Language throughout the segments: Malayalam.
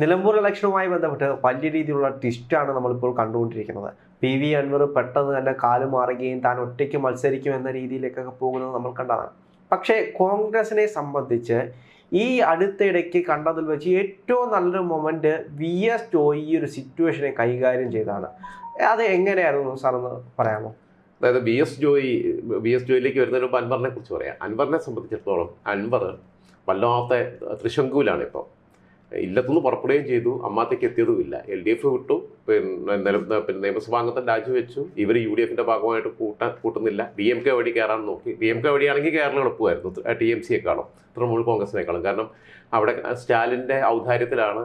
നിലമ്പൂർ ഇലക്ഷനുമായി ബന്ധപ്പെട്ട് വലിയ രീതിയിലുള്ള ട്വിസ്റ്റാണ് നമ്മളിപ്പോൾ കണ്ടുകൊണ്ടിരിക്കുന്നത്. പി വി അൻവർ പെട്ടെന്ന് തന്നെ കാൽ മാറുകയും താൻ ഒറ്റയ്ക്ക് മത്സരിക്കും എന്ന രീതിയിലേക്കൊക്കെ പോകുന്നത് നമ്മൾ കണ്ടതാണ്. പക്ഷേ കോൺഗ്രസിനെ സംബന്ധിച്ച് ഈ അടുത്തിടയ്ക്ക് കണ്ടതിൽ വെച്ച് ഏറ്റവും നല്ലൊരു മൊമെന്റ് വി എസ് ജോയി ഈ ഒരു സിറ്റുവേഷനെ കൈകാര്യം ചെയ്താണ് അത് എങ്ങനെയായിരുന്നു സാർ ഒന്ന് പറയാമോ? അതായത് B S Joy B S ജോയിലേക്ക് വരുന്നതിന് മുമ്പ് അൻവറിനെ കുറിച്ച് പറയാം. അൻവറിനെ സംബന്ധിച്ചിടത്തോളം അൻവർ വല്ലാത്ത തൃശങ്കുവിലാണ് ഇപ്പോൾ. ഇല്ലത്തുനിന്ന് പുറപ്പെടുകയും ചെയ്തു. അമ്മാത്തേക്ക് എത്തിയതുമില്ല എൽ ഡി എഫ് വിട്ടു. പിന്നെ പിന്നെ നിയമസഭാംഗത്തെ രാജിവെച്ചു. ഇവർ യു ഡി എഫിന്റെ ഭാഗമായിട്ട് കൂട്ടാൻ കൂട്ടുന്നില്ല. ഡി എം കെ വഴി കയറാൻ നോക്കി. ഡി എം കെ വഴിയാണെങ്കിൽ കേരളം എളുപ്പമായിരുന്നു. ടി എം സിയെക്കാളും. തൃണമൂൽ കോൺഗ്രസിനേക്കാളും. കാരണം അവിടെ സ്റ്റാലിന്റെ ഔദാര്യത്തിലാണ്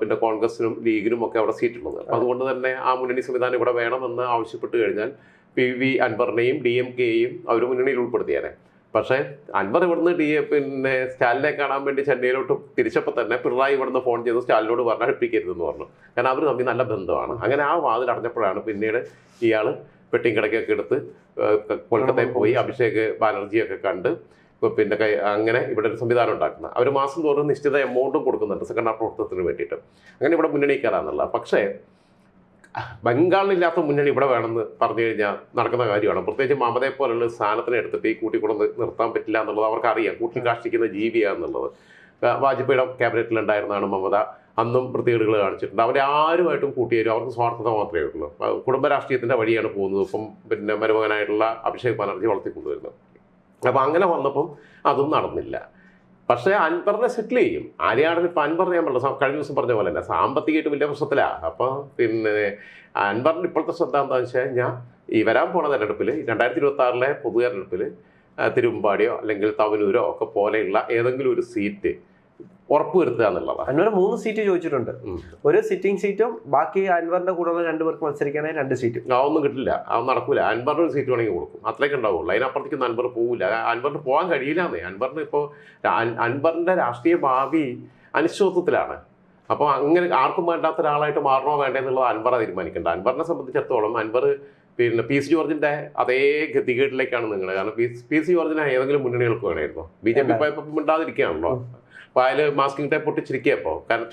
പിന്നെ കോൺഗ്രസിനും ലീഗിനും ഒക്കെ അവിടെ സീറ്റുള്ളത്. അപ്പം അതുകൊണ്ട് തന്നെ ആ മുന്നണി സംവിധാനം ഇവിടെ വേണമെന്ന് ആവശ്യപ്പെട്ട് കഴിഞ്ഞാൽ പി വി അൻവറിനെയും ഡി എം കെയും അവർ മുന്നണിയിൽ ഉൾപ്പെടുത്തിയേനെ. പക്ഷേ അൻവർ ഇവിടുന്ന് ഡി പിന്നെ സ്റ്റാലിനെ കാണാൻ വേണ്ടി ചെന്നൈയിലോട്ട് തിരിച്ചപ്പോൾ തന്നെ പിണറായി ഇവിടുന്ന് ഫോൺ ചെയ്ത് സ്റ്റാലിനോട് പറഞ്ഞാൽ അടുപ്പിക്കരുതെന്ന് പറഞ്ഞു. കാരണം അവർ തമ്മിൽ നല്ല ബന്ധമാണ്. അങ്ങനെ ആ വാതിൽ അടഞ്ഞപ്പോഴാണ് പിന്നീട് ഇയാൾ വെട്ടിക്കിടക്കൊക്കെ എടുത്ത് കൊൽക്കത്തയിൽ പോയി അഭിഷേക് ബാനർജിയൊക്കെ കണ്ട് പിന്നെ കൈ അങ്ങനെ ഇവിടെ ഒരു സംവിധാനം ഉണ്ടാക്കുന്നത്. അവർ മാസം തോറും നിശ്ചിത എമൗണ്ടും കൊടുക്കുന്നുണ്ട് സെക്കൻഡ് ഹാഫ് പ്രവർത്തനത്തിന് വേണ്ടിയിട്ട്. അങ്ങനെ ഇവിടെ മുന്നണി കയറാന്നുള്ള പക്ഷേ ബംഗാളിലില്ലാത്ത മുന്നണി ഇവിടെ വേണമെന്ന് പറഞ്ഞു കഴിഞ്ഞാൽ നടക്കുന്ന കാര്യമാണ്. പ്രത്യേകിച്ച് മമതയെ പോലുള്ള സ്ഥാനത്തിനെ എടുത്തിട്ട് ഈ കൂട്ടിക്കൊണ്ടു നിർത്താൻ പറ്റില്ല എന്നുള്ളത് അവർക്ക് അറിയാം. കൂട്ടി കാഷ്ടിക്കുന്ന ജീവിയാന്നുള്ളത് വാജ്പേയിയുടെ ക്യാബിനറ്റിലുണ്ടായിരുന്നതാണ് മമത. അന്നും വൃത്തികേടുകൾ കാണിച്ചിട്ടുണ്ട്. അവരെ ആരുമായിട്ടും കൂട്ടിയേരും അവർക്ക് സ്വാർത്ഥത മാത്രമേ ഉള്ളൂ. കുടുംബ രാഷ്ട്രീയത്തിന്റെ വഴിയാണ് പോകുന്നത്. ഇപ്പം പിന്നെ മരുമകനായിട്ടുള്ള അഭിഷേക് ബാനർജി വളർത്തിക്കൊണ്ടുവരുന്നത്. അപ്പോൾ അങ്ങനെ വന്നപ്പം അതും നടന്നില്ല. പക്ഷേ അൻപറിനെ സെറ്റിൽ ചെയ്യും. ആരെയാണെന്ന് ഇപ്പം അൻവർ ഞാൻ പറഞ്ഞു കഴിഞ്ഞ ദിവസം പറഞ്ഞ പോലെ തന്നെ സാമ്പത്തികമായിട്ട് വലിയ പ്രശ്നത്തിലാണ് അപ്പോൾ പിന്നെ അൻപറിന്റെ ഇപ്പോഴത്തെ ശ്രദ്ധ എന്താണെന്ന് വെച്ച് കഴിഞ്ഞാൽ ഈ വരാൻ പോണ തെരഞ്ഞെടുപ്പിൽ രണ്ടായിരത്തി ഇരുപത്തി ആറിലെ പൊതു തെരഞ്ഞെടുപ്പിൽ തിരുമ്പാടിയോ അല്ലെങ്കിൽ തവനൂരോ ഒക്കെ പോലെയുള്ള ഏതെങ്കിലും ഒരു സീറ്റ് ഉറപ്പുവരുത്തുക എന്നുള്ളതാണ് അൻവർ മൂന്ന് സീറ്റ് ചോദിച്ചിട്ടുണ്ട്. ഒരു സിറ്റിംഗ് സീറ്റും ബാക്കി അൻവറിന്റെ കൂടെയുള്ള രണ്ടുപേർക്ക് മത്സരിക്കാനായി രണ്ട് സീറ്റും ആ ഒന്നും കിട്ടില്ല. അത് നടക്കൂല. അൻവറിന് ഒരു സീറ്റ് വേണമെങ്കിൽ കൊടുക്കും. അത്രയൊക്കെ ഉണ്ടാവുള്ളൂ. അതിനപ്പുറത്തേക്ക് അൻവർ പോകില്ല അൻവറിന് പോകാൻ കഴിയില്ല എന്നേ അൻവറിന് ഇപ്പോൾ അൻവറിന്റെ രാഷ്ട്രീയ ഭാവി അനിശ്ചിതത്വത്തിലാണ്. അപ്പോൾ അങ്ങനെ ആർക്കും വേണ്ടാത്ത ഒരാളായിട്ട് മാറണോ വേണ്ടേ എന്നുള്ളത് അൻവറ തീരുമാനിക്കേണ്ട. അൻവറിനെ സംബന്ധിച്ചിടത്തോളം അൻവർ പിന്നെ പി സി ജോർജിന്റെ അതേ ഗതികേട്ടിലേക്കാണ് നിങ്ങൾ കാരണം പി പി സി ജോർജിനെ ഏതെങ്കിലും മുന്നണികൾക്ക് വേണമായിരുന്നു. ബി ജെ പി പോയപ്പോൾ മിണ്ടാതിരിക്കുകയാണല്ലോ. അപ്പോൾ അതിൽ മാസ്കിംഗ് ടൈപ്പ് പൊട്ടിച്ചിരിക്കുക ഇപ്പോൾ കാരണം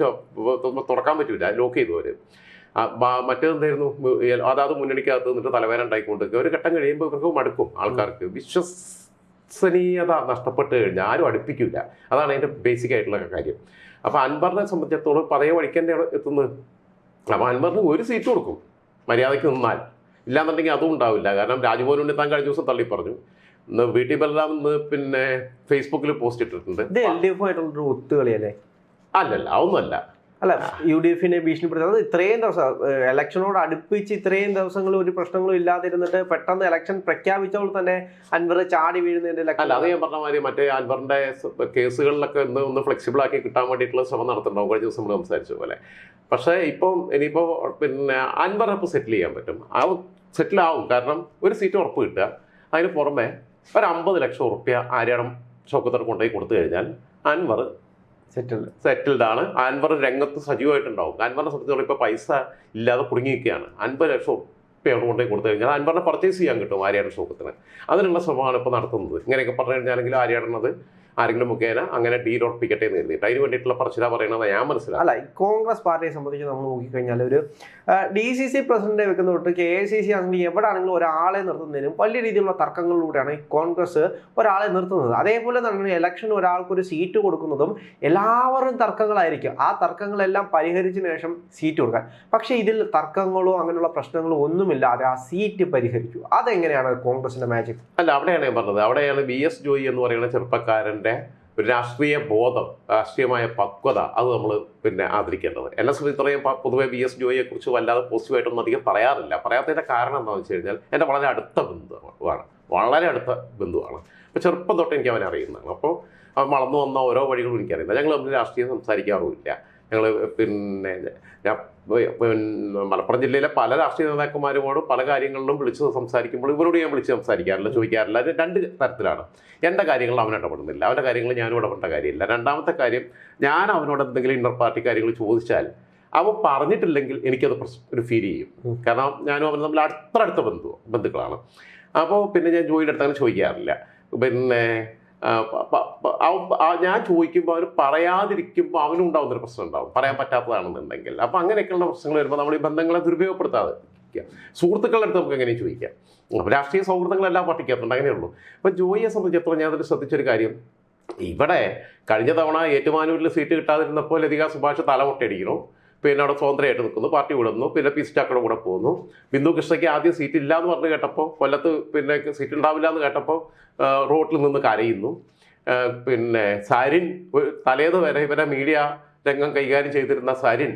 തുറക്കാൻ പറ്റില്ല ലോക്ക് ചെയ്തു അവർ മറ്റേതെന്തായിരുന്നു അതാത് മുന്നണിക്കകത്ത് നിന്നിട്ട് തലവേദന ഉണ്ടായിക്കൊണ്ട് ഒരു ഘട്ടം കഴിയുമ്പോൾ ഇവർക്ക് മടുക്കും ആൾക്കാർക്ക്. വിശ്വസനീയത നഷ്ടപ്പെട്ട് കഴിഞ്ഞാൽ ആരും അടുപ്പിക്കില്ല അതാണ് അതിന്റെ ബേസിക് ആയിട്ടുള്ള കാര്യം. അപ്പോൾ അൻവറിനെ സംബന്ധിച്ചിടത്തോളം പതയ വഴിക്കന്നെ എത്തുന്നത് അപ്പോൾ അൻവറിന് ഒരു സീറ്റ് കൊടുക്കും. മര്യാദയ്ക്ക് നിന്നാൽ. ഇല്ലാന്നുണ്ടെങ്കിൽ അതും ഉണ്ടാവില്ല. കാരണം രാജ്ഭവൻ ഉണ്ണിത്താൻ കഴിഞ്ഞ ദിവസം തള്ളി പറഞ്ഞു. വി ടി ബലറാം പിന്നെ ഫേസ്ബുക്കിൽ പോസ്റ്റ് ഇട്ടിട്ടുണ്ട്. ഇത് എൽ ഡി എഫ് ആയിട്ടുള്ളൊരു ഒത്തുകളിയല്ലേ? അല്ലല്ല അതൊന്നുമല്ല. അല്ല യു ഡി എഫിനെ ഭീഷണിപ്പെടുത്തുന്നത് ഇത്രയും ദിവസം ഇലക്ഷനോട് അടുപ്പിച്ച് ഇത്രയും ദിവസങ്ങൾ ഒരു പ്രശ്നങ്ങളും ഇല്ലാതിരുന്നിട്ട് പെട്ടെന്ന് ഇലക്ഷൻ പ്രഖ്യാപിച്ചപ്പോൾ തന്നെ അൻവർ ചാടി വീഴുന്നതിന്റെ അല്ല അത് ഞാൻ പറഞ്ഞ മാതിരി മറ്റേ അൻവറിന്റെ കേസുകളിലൊക്കെ ഒന്ന് ഒന്ന് ഫ്ലെക്സിബിൾ ആക്കി കിട്ടാൻ വേണ്ടിയിട്ടുള്ള ശ്രമം നടത്തുന്നുണ്ടാവും കഴിഞ്ഞ ദിവസം നമ്മൾ സംസാരിച്ച പോലെ. പക്ഷേ ഇപ്പം ഇനിയിപ്പോൾ പിന്നെ അൻവർ ഇപ്പോൾ സെറ്റിൽ ചെയ്യാൻ പറ്റും. ആ സെറ്റിൽ ആവും. കാരണം ഒരു സീറ്റ് ഉറപ്പ് കിട്ടുക. അതിന് പുറമെ ഒരു അമ്പത് ലക്ഷം ഉറുപ്യ ആര്യാടം ഷൗക്കത്തർ കൊണ്ടുപോയി കൊടുത്തു കഴിഞ്ഞാൽ അൻവർ സെറ്റിൽഡ് സെറ്റിൽഡ് ആണ്. അൻവർ രംഗത്ത് സജീവമായിട്ടുണ്ടാവും. അൻവറിനെ സംബന്ധിച്ചോളം ഇപ്പോൾ പൈസ ഇല്ലാതെ കുടുങ്ങിയിരിക്കുകയാണ്. അൻപത് ലക്ഷം ഉറുപ്പ്യാണ് കൊണ്ടുപോയി കൊടുത്തു കഴിഞ്ഞാൽ അൻവറിനെ പർച്ചേസ് ചെയ്യാൻ കിട്ടും ആര്യാടൻ ഷോക്കത്തിന്. അതിനുള്ള ശ്രമമാണ് ഇപ്പോൾ നടത്തുന്നത്. ഇങ്ങനെയൊക്കെ പറഞ്ഞു കഴിഞ്ഞാലെങ്കിൽ ആര്യാടനത് ആരെങ്കിലും മുഖേന അങ്ങനെ ഡീൽ ഉറപ്പിക്കട്ടെ എന്ന് കരുതിയിട്ട്. അതിന് വേണ്ടിയിട്ടുള്ള പറച്ചില പറയണത് ഞാൻ മനസ്സിലാക്കും അല്ല കോൺഗ്രസ് പാർട്ടിയെ സംബന്ധിച്ച് നമ്മൾ നോക്കിക്കഴിഞ്ഞാൽ ഒരു ഡി സി സി പ്രസിഡന്റ് വെക്കുന്ന തൊട്ട് കെ എ സി സി ആണെങ്കിൽ എവിടെയാണെങ്കിലും ഒരാളെ നിർത്തുന്നതിനും വലിയ രീതിയിലുള്ള തർക്കങ്ങളിലൂടെയാണ് ഈ കോൺഗ്രസ് ഒരാളെ നിർത്തുന്നത്. അതേപോലെ തന്നെ ഇലക്ഷൻ ഒരാൾക്ക് ഒരു സീറ്റ് കൊടുക്കുന്നതും എല്ലാവരും തർക്കങ്ങളായിരിക്കും. ആ തർക്കങ്ങളെല്ലാം പരിഹരിച്ചതിന് ശേഷം സീറ്റ് കൊടുക്കാൻ. പക്ഷേ ഇതിൽ തർക്കങ്ങളോ അങ്ങനെയുള്ള പ്രശ്നങ്ങളോ ഒന്നുമില്ലാതെ ആ സീറ്റ് പരിഹരിച്ചു. അതെങ്ങനെയാണ് കോൺഗ്രസിന്റെ മാജിക് അല്ല അവിടെയാണ് ഞാൻ പറഞ്ഞത്. അവിടെയാണ് ബി എസ് ജോയി എന്ന് പറയുന്ന ചെറുപ്പക്കാരന്റെ ഒരു രാഷ്ട്രീയ ബോധം രാഷ്ട്രീയമായ പക്വത അത് നമ്മൾ പിന്നെ ആദരിക്കേണ്ടത്. എന്നെ സംബന്ധിച്ചിടത്തോളം പൊതുവെ ബി എസ് ജോയിയെ കുറിച്ച് വല്ലാതെ പോസിറ്റീവായിട്ടൊന്നും അധികം പറയാറില്ല. പറയാത്തതിന്റെ കാരണം എന്താണെന്ന് വെച്ച് കഴിഞ്ഞാൽ എന്റെ വളരെ അടുത്ത ബന്ധുവാണ്. വളരെ അടുത്ത ബന്ധുവാണ്. അപ്പോൾ ചെറുപ്പം തൊട്ട് എനിക്ക് അവനെ അറിയുന്നതാണ്. അപ്പോൾ വളർന്നു വന്ന ഓരോ വഴികളും എനിക്കറിയുന്നത് ഞങ്ങൾ തമ്മിൽ രാഷ്ട്രീയം സംസാരിക്കാറുമില്ല. ഞങ്ങൾ പിന്നെ മലപ്പുറം ജില്ലയിലെ പല രാഷ്ട്രീയ നേതാക്കന്മാരുമോട് പല കാര്യങ്ങളിലും വിളിച്ച് സംസാരിക്കുമ്പോൾ ഇവരോട് ഞാൻ വിളിച്ച് സംസാരിക്കാറില്ല ചോദിക്കാറില്ല. അത് രണ്ട് തരത്തിലാണ്. എന്റെ കാര്യങ്ങൾ അവൻ ഇടപെടുന്നില്ല. അവന്റെ കാര്യങ്ങൾ ഞാനും ഇടപെടേണ്ട കാര്യമില്ല. രണ്ടാമത്തെ കാര്യം ഞാൻ അവനോട് എന്തെങ്കിലും ഇന്റർ പാർട്ടി കാര്യങ്ങൾ ചോദിച്ചാൽ അവൻ പറഞ്ഞിട്ടില്ലെങ്കിൽ എനിക്കത് ഒരു ഫീൽ ചെയ്യും. കാരണം ഞാനും അവൻ തമ്മിൽ അത്ര അടുത്ത ബന്ധു ബന്ധുക്കളാണ്. അപ്പോൾ പിന്നെ ഞാൻ ജോയിന്റെ അടുത്ത് അങ്ങനെ ചോദിക്കാറില്ല. പിന്നെ ഞാൻ ചോദിക്കുമ്പോൾ അവർ പറയാതിരിക്കുമ്പോൾ അവനും ഉണ്ടാവുന്ന ഒരു പ്രശ്നം ഉണ്ടാവും. പറയാൻ പറ്റാത്തതാണെന്നുണ്ടെങ്കിൽ. അപ്പം അങ്ങനെയൊക്കെയുള്ള പ്രശ്നങ്ങൾ വരുമ്പോൾ നമ്മൾ ഈ ബന്ധങ്ങളെ ദുരുപയോഗപ്പെടുത്താതെ. സുഹൃത്തുക്കളുടെ അടുത്ത് നമുക്ക് എങ്ങനെ ചോദിക്കാം? അപ്പോൾ രാഷ്ട്രീയ സൗഹൃദങ്ങളെല്ലാം പട്ടിക്കകത്തുണ്ട് അങ്ങനെയുള്ളൂ അപ്പം ജോയിയെ സംബന്ധിച്ചിടത്തോളം ഞാൻ അതിൽ ശ്രദ്ധിച്ചൊരു കാര്യം. ഇവിടെ കഴിഞ്ഞ തവണ ഏറ്റുമാനൂരിൽ സീറ്റ് കിട്ടാതിരുന്നപ്പോൾ ലതിക സുഭാഷ് തലമുട്ടയടിക്കുന്നു പിന്നെ അവിടെ സ്വതന്ത്രമായിട്ട് നിൽക്കുന്നു പാർട്ടി വിടുന്നു പിന്നെ പി സ്റ്റാക്കയുടെ കൂടെ പോകുന്നു. ബിന്ദു കൃഷ്ണയ്ക്ക് ആദ്യം സീറ്റ് ഇല്ല എന്ന് പറഞ്ഞ് കേട്ടപ്പോൾ കൊല്ലത്ത് പിന്നെ സീറ്റ് ഉണ്ടാവില്ല എന്ന് കേട്ടപ്പോൾ റോട്ടിൽ നിന്ന് കരയുന്നു. പിന്നെ സരിൻ തലേന്ന് വരെ ഇവരെ മീഡിയ രംഗം കൈകാര്യം ചെയ്തിരുന്ന സരിൻ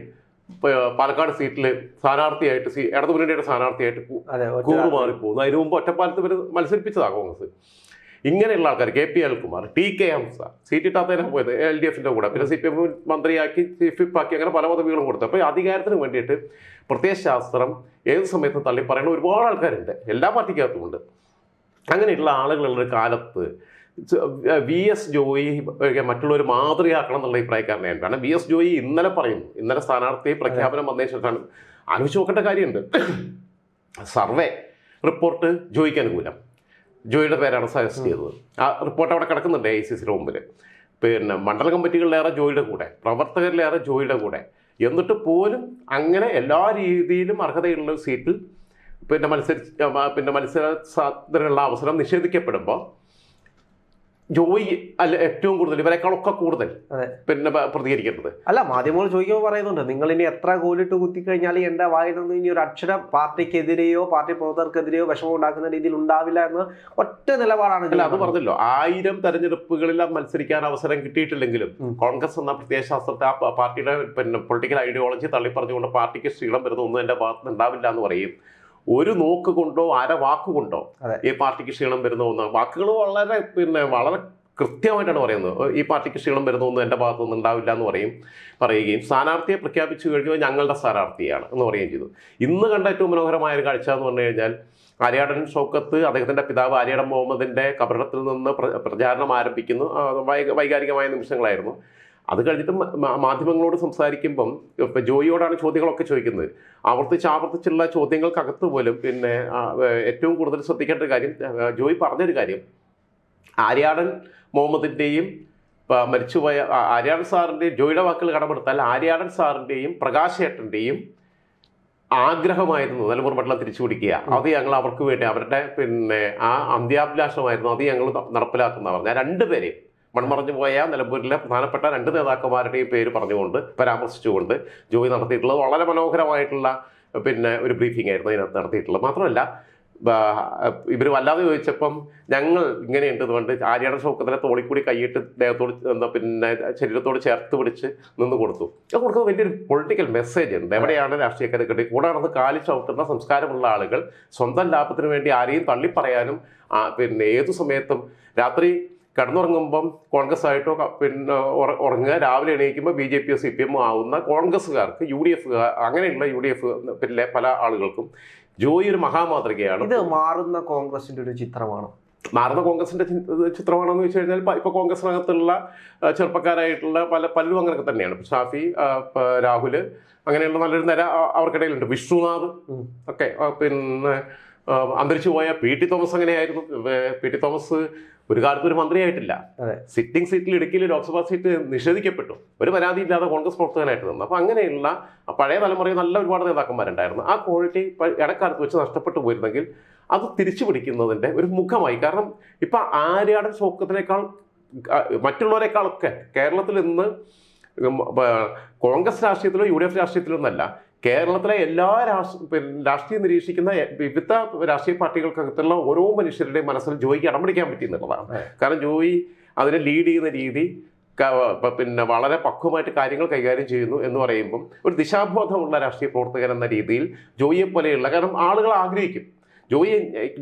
പാലക്കാട് സീറ്റിൽ സ്ഥാനാർത്ഥിയായിട്ട് സി ഇടതുമുന്നണിയുടെ സ്ഥാനാർത്ഥിയായിട്ട് കു- അതെ ഒറ്റ കൂറ് മാറിപ്പോകുന്നു അതിനു മുമ്പ് ഒറ്റപ്പാലത്ത് ഇവർ മത്സരിപ്പിച്ചതാണ് കോൺഗ്രസ്. ഇങ്ങനെയുള്ള ആൾക്കാർ കെ പി അൽകുമാർ ടി കെ ഹംസ സീറ്റ് ഇട്ടാത്തതിനെ പോയത് എൽ ഡി എഫിന്റെ കൂടെ. പിന്നെ സി പി എം മന്ത്രിയാക്കി ചീഫ് വിപ്പാക്കി അങ്ങനെ പല പദവികളും കൊടുത്തു. അപ്പോൾ അധികാരത്തിന് വേണ്ടിയിട്ട് പ്രത്യയശാസ്ത്രം ഏത് സമയത്തും തള്ളി പറയുന്ന ഒരുപാട് ആൾക്കാരുണ്ട്. എല്ലാ പാർട്ടിക്കകത്തുമുണ്ട്. അങ്ങനെയുള്ള ഒരു കാലത്ത് വി എസ് ജോയി മറ്റുള്ളവർ മാതൃകയാക്കണം എന്നുള്ള അഭിപ്രായക്കാരനെയാണ് കാരണം വി എസ് ജോയി ഇന്നലെ പറയുന്നു. ഇന്നലെ സ്ഥാനാർത്ഥി പ്രഖ്യാപനം വന്നതിന് ശേഷമാണ് ആലോചിച്ച് നോക്കേണ്ട കാര്യമുണ്ട്. Survey report ജോയിക്ക് അനുകൂലം. ജോയിയുടെ പേരാണ് സജസ്റ്റ് ചെയ്തത്. ആ റിപ്പോർട്ട് അവിടെ കിടക്കുന്നുണ്ട് ഐ സി സിയുടെ മുമ്പിൽ പിന്നെ മണ്ഡല കമ്മിറ്റികളിലേറെ ജോയിയുടെ കൂടെ പ്രവർത്തകരിലേറെ ജോയിയുടെ കൂടെ. എന്നിട്ട് പോലും അങ്ങനെ എല്ലാ രീതിയിലും അർഹതയുള്ള സീറ്റിൽ പിന്നെ മത്സരിച്ച് പിന്നെ മത്സര സാധ്യതയുള്ള അവസരം നിഷേധിക്കപ്പെടുമ്പോൾ ജോയി അല്ല ഏറ്റവും കൂടുതൽ ഇവരെക്കാളൊക്കെ കൂടുതൽ. പിന്നെ പ്രതികരിക്കുന്നത് അല്ല മാധ്യമങ്ങൾ ചോദിക്കുമ്പോൾ പറയുന്നുണ്ട് നിങ്ങൾ ഇനി എത്ര കോലിട്ട് കുത്തിക്കഴിഞ്ഞാൽ എന്റെ വായിലൊന്നും ഇനി ഒരു അക്ഷരം പാർട്ടിക്കെതിരെയോ പാർട്ടി പ്രവർത്തകർക്കെതിരെയോ വിഷമം ഉണ്ടാക്കുന്ന രീതിയിൽ ഉണ്ടാവില്ല എന്ന് ഒറ്റ നിലപാടാണ് അല്ല അത് പറഞ്ഞല്ലോ ആയിരം തെരഞ്ഞെടുപ്പുകളിൽ മത്സരിക്കാൻ അവസരം കിട്ടിയിട്ടില്ലെങ്കിലും. കോൺഗ്രസ് എന്ന പ്രത്യയശാസ്ത്രത്തെ ആ പാർട്ടിയുടെ പിന്നെ പൊളിറ്റിക്കൽ ഐഡിയോളജി തള്ളി പറഞ്ഞുകൊണ്ട് പാർട്ടിക്ക് ക്ഷീണം വരുന്ന ഒന്നും എന്റെ ഭാഗത്ത് ഉണ്ടാവില്ല എന്ന് പറയും ഒരു നോക്ക് കൊണ്ടോ അര വാക്കുകൊണ്ടോ ഈ പാർട്ടിക്ക് ക്ഷീണം വരുന്ന ഒന്ന് വാക്കുകൾ വളരെ പിന്നെ വളരെ കൃത്യമായിട്ടാണ് പറയുന്നത്. ഈ പാർട്ടിക്ക് ക്ഷീണം വരുന്നൊന്നും എന്റെ ഭാഗത്തൊന്നും ഉണ്ടാവില്ല എന്ന് പറയും പറയുകയും സ്ഥാനാർത്ഥിയെ പ്രഖ്യാപിച്ചു കഴിഞ്ഞാൽ ഞങ്ങളുടെ സ്ഥാനാർത്ഥിയാണ് എന്ന് പറയുകയും ചെയ്തു. ഇന്ന് കണ്ട ഏറ്റവും മനോഹരമായ ഒരു കാഴ്ച എന്ന് പറഞ്ഞു കഴിഞ്ഞാൽ ആര്യാടൻ ഷൗക്കത്ത് അദ്ദേഹത്തിന്റെ പിതാവ് ആര്യാടൻ മുഹമ്മദിന്റെ കബറിടത്തിൽ നിന്ന് പ്രചാരണം ആരംഭിക്കുന്നു. വൈകാരികമായ നിമിഷങ്ങളായിരുന്നു. അത് കഴിഞ്ഞിട്ട് മാധ്യമങ്ങളോട് സംസാരിക്കുമ്പം ഇപ്പം ജോയിയോടാണ് ചോദ്യങ്ങളൊക്കെ ചോദിക്കുന്നത്. ആവർത്തിച്ച് ആവർത്തിച്ചുള്ള ചോദ്യങ്ങൾക്കകത്ത് പോലും പിന്നെ ഏറ്റവും കൂടുതൽ ശ്രദ്ധിക്കേണ്ട കാര്യം ജോയി പറഞ്ഞൊരു കാര്യം. ആര്യാടൻ മുഹമ്മദിന്റെയും മരിച്ചുപോയ ആര്യാടൻ സാറിന്റെയും ജോയിയുടെ വാക്കുകൾ കടമെടുത്താൽ ആര്യാടൻ സാറിന്റെയും പ്രകാശ് ഏട്ടന്റെയും ആഗ്രഹമായിരുന്നു നിലമ്പൂർ മണ്ഡലം തിരിച്ചു പിടിക്കുക. അത് ഞങ്ങൾ അവർക്ക് വേണ്ടി അവരുടെ പിന്നെ ആ അന്ത്യാഭിലാഷമായിരുന്നു. അത് ഞങ്ങൾ നടപ്പിലാക്കുന്നവർ നടപ്പിലാക്കുന്ന പറഞ്ഞ രണ്ടുപേരെയും മൺമറഞ്ഞു പോയ നിലമ്പൂരിലെ പ്രധാനപ്പെട്ട രണ്ട് നേതാക്കന്മാരുടെയും പേര് പറഞ്ഞുകൊണ്ട് പരാമർശിച്ചുകൊണ്ട് ജോയി നടത്തിയിട്ടുള്ളത് വളരെ മനോഹരമായിട്ടുള്ള പിന്നെ ഒരു ബ്രീഫിംഗ് ആയിരുന്നു അതിനകത്ത് നടത്തിയിട്ടുള്ളത്. മാത്രമല്ല ഇവർ വല്ലാതെ ചോദിച്ചപ്പം ഞങ്ങൾ ഇങ്ങനെയുണ്ട് അതുകൊണ്ട് ആര്യയുടെ ഷൗക്കത്തിലെ തോളിക്കൂടി കൈയിട്ട് ദേഹത്തോട് എന്താ പിന്നെ ശരീരത്തോട് ചേർത്ത് പിടിച്ച് നിന്ന് കൊടുത്തു. അത് കൊടുക്കുന്നത് വലിയൊരു പൊളിറ്റിക്കൽ മെസ്സേജ് ഉണ്ട് എവിടെയാണ് രാഷ്ട്രീയക്കാരെ കിട്ടി കൂടെ നടന്ന് കാലി ചവിട്ടുന്ന സംസ്കാരമുള്ള ആളുകൾ സ്വന്തം ലാഭത്തിന് വേണ്ടി ആരെയും തള്ളിപ്പറയാനും പിന്നെ ഏതു സമയത്തും രാത്രി കിടന്നുറങ്ങുമ്പം കോൺഗ്രസ് ആയിട്ടോ പിന്നെ ഉറ- ഉറങ്ങുക രാവിലെ എണീക്കുമ്പോൾ ബി ജെ പിയോ സി പി എമ്മോ ആവുന്ന കോൺഗ്രസ്സുകാർക്ക് യു ഡി എഫ് അങ്ങനെയുള്ള യു ഡി എഫ് പിന്നെ പല ആളുകൾക്കും ജോയി ഒരു മഹാമാതൃകയാണ്. ഇത് മാറുന്ന കോൺഗ്രസിന്റെ ഒരു ചിത്രമാണ്? മാറുന്ന കോൺഗ്രസിന്റെ ചിത്രമാണെന്ന് വെച്ച് കഴിഞ്ഞാൽ ഇപ്പൊ- കോൺഗ്രസിനകത്തുള്ള ചെറുപ്പക്കാരായിട്ടുള്ള പല പലരും അങ്ങനെയൊക്കെ തന്നെയാണ്. ഷാഫി രാഹുൽ അങ്ങനെയുള്ള നല്ലൊരു നിര അവർക്കിടയിലുണ്ട്. വിഷ്ണുനാഥ്. ഒക്കെ പിന്നെ അന്തരിച്ചു പോയ പി ടി തോമസ് അങ്ങനെയായിരുന്നു പി ടി തോമസ് ഒരു കാലത്ത് ഒരു മന്ത്രിയായിട്ടില്ല. സിറ്റിംഗ് സീറ്റിൽ ഇടുക്കിയിൽ ലോക്സഭാ സീറ്റ് നിഷേധിക്കപ്പെട്ടു. ഒരു പരാതി ഇല്ലാതെ കോൺഗ്രസ് പ്രവർത്തകനായിട്ട് നിന്നു അപ്പോൾ അങ്ങനെയുള്ള പഴയ തലമുറയിൽ നല്ല ഒരുപാട് നേതാക്കന്മാരുണ്ടായിരുന്നു. ആ ക്വാളിറ്റി ഇടക്കാലത്ത് വെച്ച് നഷ്ടപ്പെട്ടു പോയിരുന്നെങ്കിൽ അത് തിരിച്ചു പിടിക്കുന്നതിന്റെ ഒരു മുഖമായി. കാരണം ഇപ്പം ആര്യാടൻ ഷോക്കത്തിനേക്കാൾ മറ്റുള്ളവരെക്കാളൊക്കെ കേരളത്തിൽ ഇന്ന് കോൺഗ്രസ് രാഷ്ട്രീയത്തിലോ യു ഡി എഫ് രാഷ്ട്രീയത്തിലോ ഒന്നല്ല. കേരളത്തിലെ എല്ലാ രാഷ്ട്രീയ നിരീക്ഷിക്കുന്ന വിവിധ രാഷ്ട്രീയ പാർട്ടികൾക്കകത്തുള്ള ഓരോ മനുഷ്യരുടെയും മനസ്സിൽ ജോയിക്ക് ഇടം പിടിക്കാൻ പറ്റി എന്നുള്ളതാണ്. കാരണം ജോയി അതിനെ ലീഡ് ചെയ്യുന്ന രീതി പിന്നെ വളരെ പക്വമായിട്ട് കാര്യങ്ങൾ കൈകാര്യം ചെയ്യുന്നു എന്ന് പറയുമ്പം ഒരു ദിശാബോധമുള്ള രാഷ്ട്രീയ പ്രവർത്തകൻ എന്ന രീതിയിൽ ജോയിയെ പോലെയുള്ള കാരണം ആളുകൾ ആഗ്രഹിക്കും. ജോയി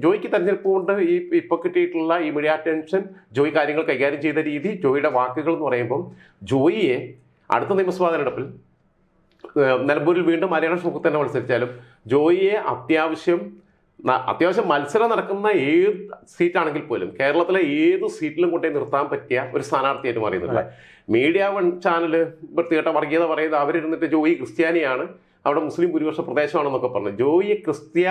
ജോയിക്ക് തെരഞ്ഞെടുപ്പ് കൊണ്ട് ഈ ഇപ്പോൾ കിട്ടിയിട്ടുള്ള ഈ മീഡിയ അറ്റൻഷൻ ജോയി കാര്യങ്ങൾ കൈകാര്യം ചെയ്ത രീതി ജോയിയുടെ വാക്കുകൾ എന്ന് പറയുമ്പം ജോയിയെ അടുത്ത നിയമസഭാ തെരഞ്ഞെടുപ്പിൽ നിലമ്പൂരിൽ വീണ്ടും മലയാള ഷോക്ക് തന്നെ മത്സരിച്ചാലും ജോയിയെ അത്യാവശ്യം അത്യാവശ്യം മത്സരം നടക്കുന്ന ഏത് സീറ്റാണെങ്കിൽ പോലും കേരളത്തിലെ ഏത് സീറ്റിലും കൊണ്ടുപോയി നിർത്താൻ പറ്റിയ ഒരു സ്ഥാനാർത്ഥിയായിട്ട് മാറിയുന്നില്ല മീഡിയ വൺ ചാനൽ വൃത്തികെട്ട വർഗീയത പറയുന്നത് അവരിരുന്നിട്ട് ജോയി ക്രിസ്ത്യാനിയാണ് അവിടെ മുസ്ലിം ഭൂരിപക്ഷ പ്രദേശമാണെന്നൊക്കെ പറഞ്ഞു. ജോയി ക്രിസ്ത്യ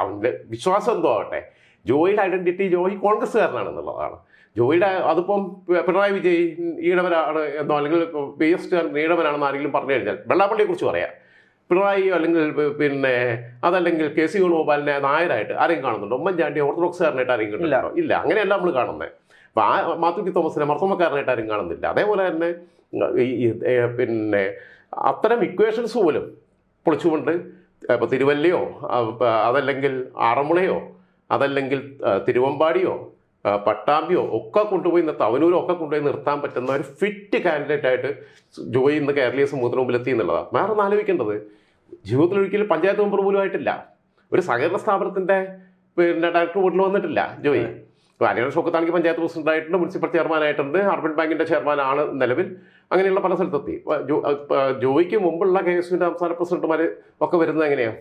അവന്റെ വിശ്വാസം എന്തോ ആവട്ടെ? ജോയിയുടെ ഐഡന്റിറ്റി ജോയി കോൺഗ്രസ്സുകാരനാണെന്നുള്ളതാണ്. ജോയിയുടെ അതിപ്പം പിണറായി വിജയ് ഈഴവനാണ് എന്നോ അല്ലെങ്കിൽ പി എസ് ഈഴവനാണെന്ന് ആരെങ്കിലും പറഞ്ഞു കഴിഞ്ഞാൽ വെള്ളാപ്പള്ളിയെ കുറിച്ച് പറയാം. പിണറായിയോ അല്ലെങ്കിൽ പിന്നെ അതല്ലെങ്കിൽ കെ സി വേണുഗോപാലിനെ നായരായിട്ട് ആരെയും കാണുന്നുണ്ടോ? ഉമ്മൻചാണ്ടി ഓർത്തഡോക്സുകാരനായിട്ട് ആരെയും കണ്ടിട്ടുണ്ടോ? ഇല്ല. അങ്ങനെയല്ല നമ്മൾ കാണുന്നത് അപ്പം ആ മാത്യു ടി തോമസിനെ മർത്തമക്കാരനായിട്ട് ആരും കാണുന്നില്ല. അതേപോലെ തന്നെ ഈ പിന്നെ അത്തരം ഇക്വേഷൻസ് പോലും പൊളിച്ചുകൊണ്ട് ഇപ്പോൾ തിരുവല്ലയോ അതല്ലെങ്കിൽ ആറന്മുളയോ അതല്ലെങ്കിൽ തിരുവമ്പാടിയോ പട്ടാമ്പിയോ ഒക്കെ കൊണ്ടുപോയി നിർത്താം അവനൂരും ഒക്കെ കൊണ്ടുപോയി നിർത്താൻ പറ്റുന്ന ഒരു ഫിറ്റ് കാൻഡിഡേറ്റ് ആയിട്ട് ജോയി ഇന്ന് കേരളീയ സമൂഹത്തിന് മുമ്പിൽ എത്തി എന്നുള്ളതാണ് വേറെ ആലോചിക്കേണ്ടത് ജീവിതത്തിൽ ഒരിക്കലും പഞ്ചായത്ത് മെമ്പർ പോലും ആയിട്ടില്ല. ഒരു സഹകരണ സ്ഥാപനത്തിന്റെ പിന്നെ ഡയറക്ടർ ബോർഡിൽ വന്നിട്ടില്ല ജോയി. ഇപ്പോൾ അനിയൻ ഷോക്കത്താണെങ്കിൽ പഞ്ചായത്ത് പ്രസിഡന്റ് ആയിട്ടുണ്ട് മുനിസിപ്പൽ ചെയർമാൻ ആയിട്ടുണ്ട് അർബൻ ബാങ്കിന്റെ ചെയർമാനാണ് നിലവിൽ. അങ്ങനെയുള്ള പല സ്ഥലത്തെത്തി. ജോയിക്ക് മുമ്പുള്ള കെ എസ് യുവിന്റെ സംസ്ഥാന പ്രസിഡന്റുമാർ ഒക്കെ വരുന്നത് എങ്ങനെയാണ്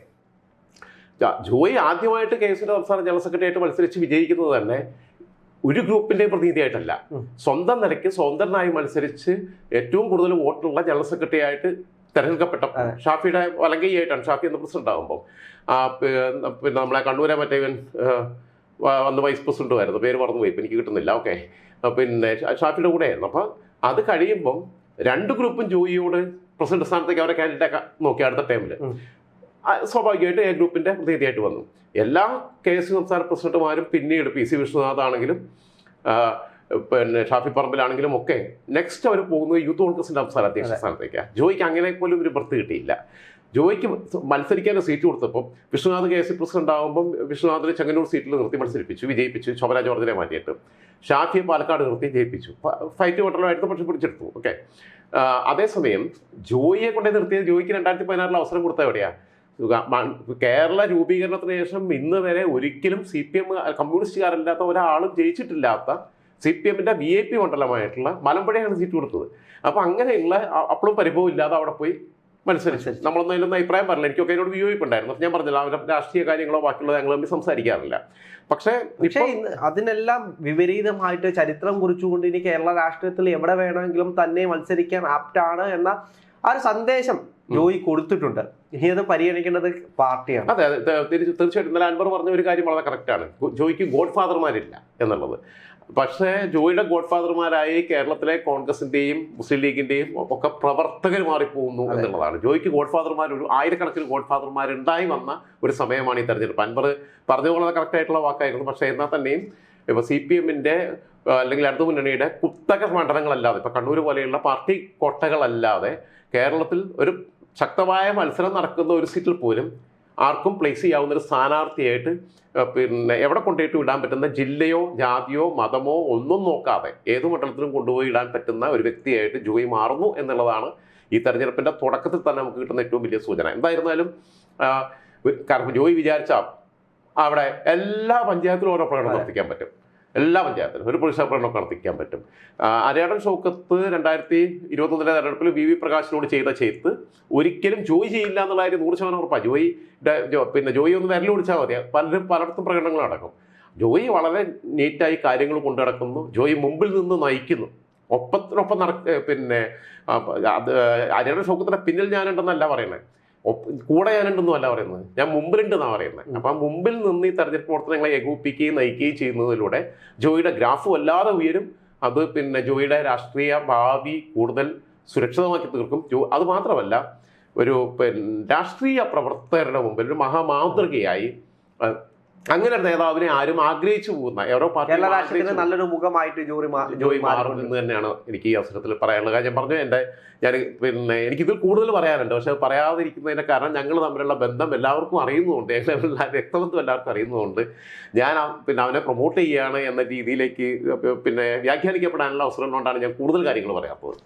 ജോയി ആദ്യമായിട്ട് കെ എസ് യുവിന്റെ സംസ്ഥാന ജനറൽ സെക്രട്ടറി ആയിട്ട് മത്സരിച്ച് വിജയിക്കുന്നത് തന്നെ ഒരു ഗ്രൂപ്പിന്റെ പ്രതിനിധിയായിട്ടല്ല. സ്വന്തം നിലയ്ക്ക് സ്വതന്ത്രനായി മത്സരിച്ച് ഏറ്റവും കൂടുതൽ വോട്ടുള്ള ജനറൽ സെക്രട്ടറി ആയിട്ട് തെരഞ്ഞെടുക്കപ്പെട്ട ഷാഫിയുടെ വലങ്കയ്യായിട്ടാണ്. ഷാഫി എന്ന പ്രസിഡന്റ് ആകുമ്പോൾ ആ പിന്നെ നമ്മളെ കണ്ണൂരെ മറ്റേ വന്ന് വൈസ് പ്രസിഡന്റ് ആയിരുന്നു. പേര് മറന്നു പോയി എനിക്ക് കിട്ടുന്നില്ല. ഓക്കെ. പിന്നെ ഷാഫിയുടെ കൂടെ ആയിരുന്നു അപ്പം അത് കഴിയുമ്പം രണ്ട് ഗ്രൂപ്പും ജോയിയോട് പ്രസിഡന്റ് സ്ഥാനത്തേക്ക് അവരെ കാൻഡിഡേറ്റ് നോക്കി അടുത്ത ടൈമിൽ. സ്വാഭാവികമായിട്ട് എ ഗ്രൂപ്പിന്റെ പ്രതിനിധിയായിട്ട് വന്നു. എല്ലാ കെ എസ് യു സംസ്ഥാന പ്രസിഡന്റുമാരും പിന്നീട് പി സി വിശ്വനാഥ് ആണെങ്കിലും പിന്നെ ഷാഫി പറമ്പിലാണെങ്കിലും ഒക്കെ നെക്സ്റ്റ് അവർ പോകുന്നത് യൂത്ത് കോൺഗ്രസിന്റെ സംസ്ഥാന അധ്യക്ഷ സ്ഥാനത്തേക്കാണ് ജോയിക്ക് അങ്ങനെ പോലും ഒരു ബർത്ത് കിട്ടിയില്ല. ജോയിക്ക് മത്സരിക്കാൻ സീറ്റ് കൊടുത്തപ്പോൾ Vishwanath K S C president ആകുമ്പം വിശ്വനാഥിനെ ചെങ്ങന്നൂർ സീറ്റിൽ നിർത്തി മത്സരിപ്പിച്ചു വിജയിപ്പിച്ചു ശോഭന ജോർജിനെ മാറ്റിയിട്ട്. ഷാഫിയെ പാലക്കാട് നിർത്തി ജയിപ്പിച്ചു. ഫൈറ്റ് വോട്ടറുമായിട്ട് പക്ഷെ പിടിച്ചെടുത്തു. ഓക്കെ അതേസമയം ജോയിയെ കൊണ്ടേ നിർത്തിയത് ജോയിക്ക് രണ്ടായിരത്തി പതിനാറിൽ അവസരം കൊടുത്ത എവിടെയാ? സുഗ- മ- കേരള രൂപീകരണത്തിന് ശേഷം ഇന്ന് വരെ ഒരിക്കലും സി പി എം കമ്മ്യൂണിസ്റ്റുകാരല്ലാത്ത ഒരാളും ജയിച്ചിട്ടില്ലാത്ത സി പി എമ്മിന്റെ വി ഐ പി മണ്ഡലമായിട്ടുള്ള മലമ്പുഴയാണ് സീറ്റ് കൊടുത്തത്. അപ്പൊ അങ്ങനെയുള്ള അപ്പോഴും പരിഭവം ഇല്ലാതെ അവിടെ പോയി മത്സരിച്ചു. നമ്മളൊന്നും അതിലൊന്നും അഭിപ്രായം പറഞ്ഞില്ല. എനിക്കൊക്കെ അതിനോട് വിയോജിപ്പുണ്ടായിരുന്നു. ഞാൻ പറഞ്ഞില്ല അവരുടെ രാഷ്ട്രീയ കാര്യങ്ങളോ ബാക്കിയുള്ള ഞങ്ങൾ തമ്മിൽ സംസാരിക്കാറില്ല. പക്ഷേ പക്ഷേ ഇന്ന് അതിനെല്ലാം വിപരീതമായിട്ട് ചരിത്രം കുറിച്ചുകൊണ്ട് ഇനി കേരള രാഷ്ട്രീയത്തിൽ എവിടെ വേണമെങ്കിലും തന്നെ മത്സരിക്കാൻ ആപ്റ്റാണ് എന്ന ആ ഒരു സന്ദേശം ജോയി കൊടുത്തിട്ടുണ്ട്. ഇനി അത് പരിഗണിക്കേണ്ടത് പാർട്ടിയാണ്. അതെ അതെ. തീർച്ചയായിട്ടും ഇന്നലെ അൻവർ പറഞ്ഞ ഒരു കാര്യം വളരെ കറക്റ്റാണ് ജോയിക്ക് ഗോഡ് ഫാദർമാരില്ല എന്നുള്ളത്. പക്ഷേ ജോയിയുടെ ഗോഡ് ഫാദർമാരായി കേരളത്തിലെ കോൺഗ്രസിന്റെയും മുസ്ലിം ലീഗിന്റെയും ഒക്കെ പ്രവർത്തകർ മാറിപ്പോകുന്നു. എന്നുള്ളതാണ്. ജോയിക്ക് ഗോഡ് ഫാദർമാർ ഒരു ആയിരക്കണക്കിന് ഗോഡ് ഫാദർമാർ ഉണ്ടായി വന്ന ഒരു സമയമാണ് ഈ തെരഞ്ഞെടുപ്പ്. അൻവർ പറഞ്ഞ കറക്റ്റ് ആയിട്ടുള്ള വാക്കായിരുന്നു. പക്ഷേ എന്നാൽ തന്നെയും ഇപ്പോൾ സി പി എമ്മിന്റെ അല്ലെങ്കിൽ ഇടതു മുന്നണിയുടെ കുത്തക മണ്ഡലങ്ങളല്ലാതെ ഇപ്പൊ കണ്ണൂർ പോലെയുള്ള പാർട്ടി കോട്ടകളല്ലാതെ കേരളത്തിൽ ഒരു ശക്തമായ മത്സരം നടക്കുന്ന ഒരു സീറ്റിൽ പോലും ആർക്കും പ്ലേസ് ചെയ്യാവുന്ന ഒരു സ്ഥാനാർത്ഥിയായിട്ട് പിന്നെ എവിടെ കൊണ്ടുപോയിട്ട് ഇടാൻ പറ്റുന്ന ജില്ലയോ ജാതിയോ മതമോ ഒന്നും നോക്കാതെ ഏത് മണ്ഡലത്തിലും കൊണ്ടുപോയി ഇടാൻ പറ്റുന്ന ഒരു വ്യക്തിയായിട്ട് ജോയി മാറുന്നു എന്നുള്ളതാണ് ഈ തെരഞ്ഞെടുപ്പിന്റെ തുടക്കത്തിൽ തന്നെ നമുക്ക് കിട്ടുന്ന ഏറ്റവും വലിയ സൂചന. എന്തായിരുന്നാലും കാരണം ജോയി വിചാരിച്ച അവിടെ എല്ലാ പഞ്ചായത്തിലും ഓരോ പ്രകടനം നടത്തിക്കാൻ പറ്റും. എല്ലാ പഞ്ചായത്തിലും ഒരു പുരുഷ പ്രകടനമൊക്കെ നടത്തിക്കാൻ പറ്റും. അരയാടൻ ഷോക്കത്ത് രണ്ടായിരത്തി ഇരുപത്തൊന്നിലെ തെരഞ്ഞെടുപ്പിൽ വി വി പ്രകാശിനോട് ചെയ്ത ചെയ്ത്ത് ഒരിക്കലും ജോയി ചെയ്യില്ല എന്നുള്ള കാര്യം നൂറ് ശതമാനം ഉറപ്പാണ് ജോയി പിന്നെ ജോയി ഒന്ന് വിരൽ വിളിച്ചാൽ മതി. പലരും പലയിടത്തും പ്രകടനങ്ങൾ നടക്കും. ജോയി വളരെ നീറ്റായി കാര്യങ്ങൾ കൊണ്ടു നടക്കുന്നു. ജോയി മുമ്പിൽ നിന്ന് നയിക്കുന്നു. ഒപ്പത്തിനൊപ്പം നട പിന്നെ അത് അരയാടൻ ഷോക്കത്തിന്റെ പിന്നിൽ ഞാനുണ്ടെന്നല്ല പറയുന്നത്. കൂടെ ഞാനുണ്ടെന്നും അല്ല പറയുന്നത്. ഞാൻ മുമ്പിലുണ്ടെന്നാണ് പറയുന്നത്. അപ്പം ആ മുമ്പിൽ നിന്ന് ഈ തെരഞ്ഞെടുപ്പ് പ്രവർത്തനങ്ങളെ ഏകോപിപ്പിക്കുകയും നയിക്കുകയും ചെയ്യുന്നതിലൂടെ ജോയിയുടെ ഗ്രാഫ് വല്ലാതെ ഉയരും. അത് പിന്നെ ജോയിയുടെ രാഷ്ട്രീയ ഭാവി കൂടുതൽ സുരക്ഷിതമാക്കി തീർക്കും. ജോ അത് മാത്രമല്ല ഒരു രാഷ്ട്രീയ പ്രവർത്തകരുടെ മുമ്പിൽ ഒരു മഹാമാതൃകയായി അങ്ങനെ ഒരു നേതാവിനെ ആരും ആഗ്രഹിച്ചു പോകുന്ന ഓരോ ആഗ്രഹിച്ചു നല്ലൊരു മുഖമായിട്ട് ജോറി ജോലി ജോയി മാറും എന്ന് തന്നെയാണ് എനിക്ക് ഈ അവസരത്തിൽ പറയാനുള്ള കാര്യം ഞാൻ പറഞ്ഞു എന്റെ ഞാൻ പിന്നെ എനിക്കിതിൽ കൂടുതൽ പറയാനുണ്ട്. പക്ഷെ പറയാതിരിക്കുന്നതിന്റെ പറയാതിരിക്കുന്നതിന്റെ കാരണം ഞങ്ങൾ തമ്മിലുള്ള ബന്ധം എല്ലാവർക്കും അറിയുന്നതുകൊണ്ട് വ്യക്തബന്ധം രക്തബന്ധം എല്ലാവർക്കും അറിയുന്നതുകൊണ്ട് ഞാൻ പിന്നെ അവനെ പ്രൊമോട്ട് ചെയ്യുകയാണ് എന്ന രീതിയിലേക്ക് പിന്നെ വ്യാഖ്യാനിക്കപ്പെടാനുള്ള അവസരം കൊണ്ടാണ് ഞാൻ കൂടുതൽ കാര്യങ്ങൾ പറയാത്തത്